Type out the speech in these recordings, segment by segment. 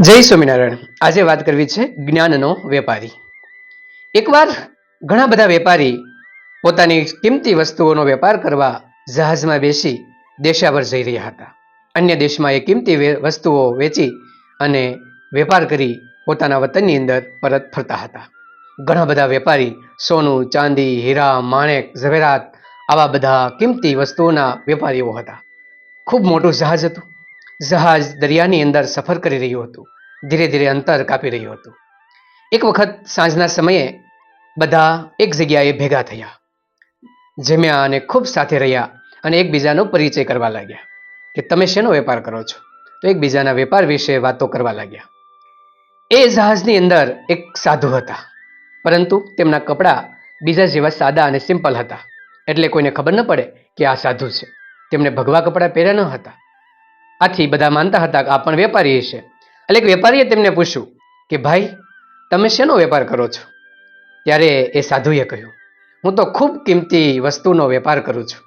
જય સ્વામિનારાયણ. આજે વાત કરવી છે જ્ઞાનનો વેપારી. એકવાર ઘણા બધા વેપારી પોતાની કિંમતી વસ્તુઓનો વેપાર કરવા જહાજમાં બેસી દેશાવર જઈ રહ્યા હતા. અન્ય દેશમાં એ કિંમતી વસ્તુઓ વેચી અને વેપાર કરી પોતાના વતનની અંદર પરત ફરતા હતા. ઘણા બધા વેપારી સોનું, ચાંદી, હીરા, માણેક, ઝવેરાત આવા બધા કિંમતી વસ્તુઓના વેપારીઓ હતા. ખૂબ મોટું જહાજ હતું. જહાજ દરિયાની અંદર સફર કરી રહ્યું હતું. ધીરે ધીરે અંતર કાપી રહ્યું હતું. એક વખત સાંજના સમયે બધા એક જગ્યાએ ભેગા થયા. જમ્યા અને ખૂબ સાથે રહ્યા અને એકબીજાનો પરિચય કરવા લાગ્યા કે તમે શેનો વેપાર કરો છો? તો એકબીજાના વેપાર વિશે વાતો કરવા લાગ્યા. એ જહાજની અંદર એક સાધુ હતા, પરંતુ તેમના કપડાં બીજા જેવા સાદા અને સિમ્પલ હતા. એટલે કોઈને ખબર ન પડે કે આ સાધુ છે. તેમણે ભગવા કપડાં પહેર્યા ન હતા. આથી બધા માનતા હતા કે આ પણ વેપારી છે એટલે એક વેપારીએ તેમને પૂછ્યું કે, ભાઈ, તમે શેનો વેપાર કરો છો? ત્યારે એ સાધુએ કહ્યું, હું તો ખૂબ કિંમતી વસ્તુનો વેપાર કરું છું.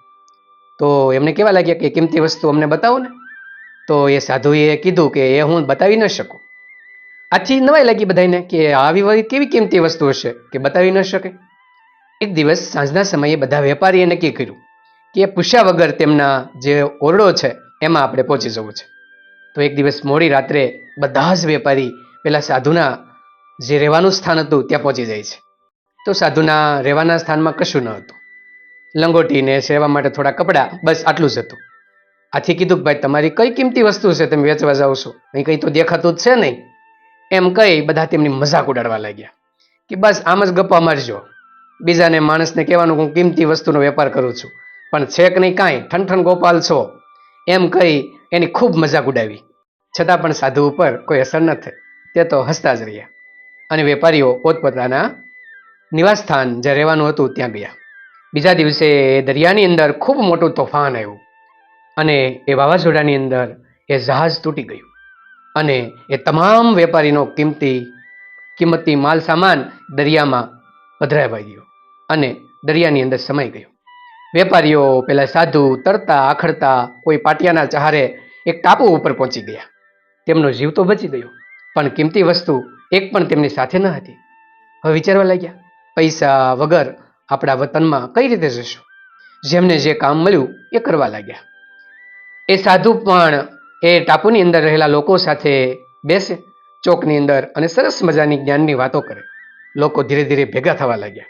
તો એમને કેવા લાગ્યા કે કિંમતી વસ્તુ અમને બતાવો ને. તો એ સાધુએ કીધું કે, એ હું બતાવી ન શકું. આથી નવાઈ લાગી બધાને કે, આવી કેવી કિંમતી વસ્તુ હશે કે બતાવી ન શકે? એક દિવસ સાંજના સમયે બધા વેપારીએ નક્કી કર્યું કે પૂછ્યા વગર તેમના જે ઓરડો છે એમાં આપણે પહોંચી જવું છે. તો એક દિવસ મોડી રાત્રે બધા જ વેપારી પેલા સાધુના જે રહેવાનું સ્થાન હતું ત્યાં પહોંચી જાય છે. તો સાધુના રહેવાના સ્થાનમાં કશું ન હતું. લંગોટીને સેવા માટે થોડા કપડાં, બસ આટલું જ હતું. આથી કીધું કે, ભાઈ, તમારી કઈ કિંમતી વસ્તુ છે તમે વેચવા જાઓ છો? અહીં કંઈ તો દેખાતું જ છે નહીં. એમ કહી બધા તેમની મજાક ઉડાડવા લાગ્યા. કે, બસ, આમ જ ગપ્પા મારજો. બીજાને માણસને કહેવાનું હું કિંમતી વસ્તુનો વેપાર કરું છું. પણ છેક નહીં કાંઈ? ઠનઠન ગોપાલ છો. એમ કહી એની ખૂબ મજાક ઉડાવી. છતાં પણ સાધુ ઉપર કોઈ અસર ન થઈ. તે તો હસતા જ રહ્યા. અને વેપારીઓ પોતપોતાના નિવાસસ્થાન જ્યાં રહેવાનું હતું ત્યાં ગયા. બીજા દિવસે દરિયાની અંદર ખૂબ મોટું તોફાન આવ્યું. અને એ વાવાઝોડાની અંદર એ જહાજ તૂટી ગયું. અને એ તમામ વેપારીનો કિંમતી કિંમતી માલ સામાન દરિયામાં પધરાવાઈ ગયો અને દરિયાની અંદર સમાઈ ગયો. વેપારીઓ પેલા સાધુ, તરતા, આખડતા કોઈ પાટિયાના ચહારે એક ટાપુ ઉપર પહોંચી ગયા. તેમનો જીવ તો બચી ગયો, પણ કિંમતી વસ્તુ એક પણ તેમની સાથે ન હતી. હવે વિચારવા લાગ્યા, પૈસા વગર આપણા વતનમાં કઈ રીતે જશું? જેમને જે કામ મળ્યું એ કરવા લાગ્યા. એ સાધુ પણ એ ટાપુની અંદર રહેલા લોકો સાથે બેસે, ચોકની અંદર અને સરસ મજાની જ્ઞાનની વાતો કરે. લોકો ધીરે ધીરે ભેગા થવા લાગ્યા.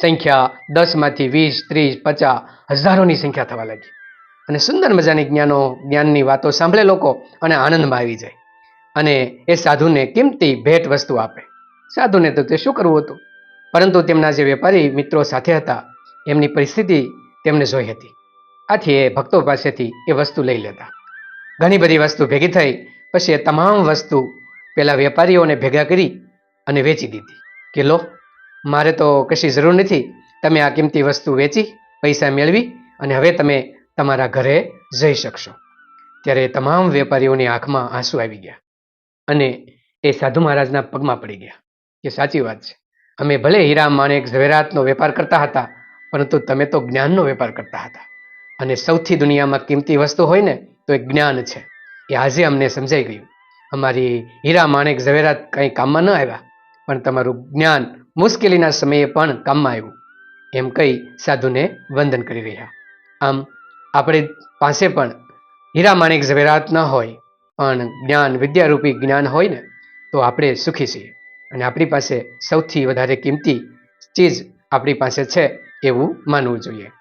સંખ્યા દસમાંથી વીસ, ત્રીસ, પચાસ હજારોની સંખ્યા થવા લાગી. અને સુંદર મજાની જ્ઞાનો, જ્ઞાનની વાતો સાંભળે લોકો અને આનંદમાં આવી જાય. અને એ સાધુને કિંમતી ભેટ વસ્તુ આપે. સાધુને તો તે શું કરવું હતું? પરંતુ તેમના જે વેપારી મિત્રો સાથે હતા, એમની પરિસ્થિતિ તેમને જોઈ હતી. આથી એ ભક્તો પાસેથી એ વસ્તુ લઈ લેતા. ઘણી બધી વસ્તુ ભેગી થઈ, પછી એ તમામ વસ્તુ પેલા વેપારીઓને ભેગા કરી અને વેચી દીધી. કે લો મારે તો કશી જરૂર નથી. તમે આ કિંમતી વસ્તુ વેચી, પૈસા મેળવી અને હવે તમે તમારા ઘરે જઈ શકશો. ત્યારે તમામ વેપારીઓની આંખમાં આંસુ આવી ગયા અને એ સાધુ મહારાજના પગમાં પડી ગયા. કે સાચી વાત છે. અમે ભલે હીરા, માણેક, ઝવેરાતનો વેપાર કરતા હતા, પરંતુ તમે તો જ્ઞાનનો વેપાર કરતા હતા. અને સૌથી દુનિયામાં કિંમતી વસ્તુ હોય ને, તો એ જ્ઞાન છે. એ આજે અમને સમજાઈ ગયું. અમારી હીરા, માણેક, ઝવેરાત કંઈ કામમાં ન આવ્યા, પણ તમારું જ્ઞાન મુશ્કેલીના સમયે પણ કામમાં આવ્યું. એમ કહી સાધુને વંદન કરી રહ્યા. આમ, આપણે પાસે પણ હીરા માણેક ઝવેરાત ન હોય, પણ જ્ઞાન વિદ્યારૂપી જ્ઞાન હોય ને, તો આપણે સુખી છીએ. અને આપણી પાસે સૌથી વધારે કિંમતી ચીજ આપણી પાસે છે એવું માનવું જોઈએ.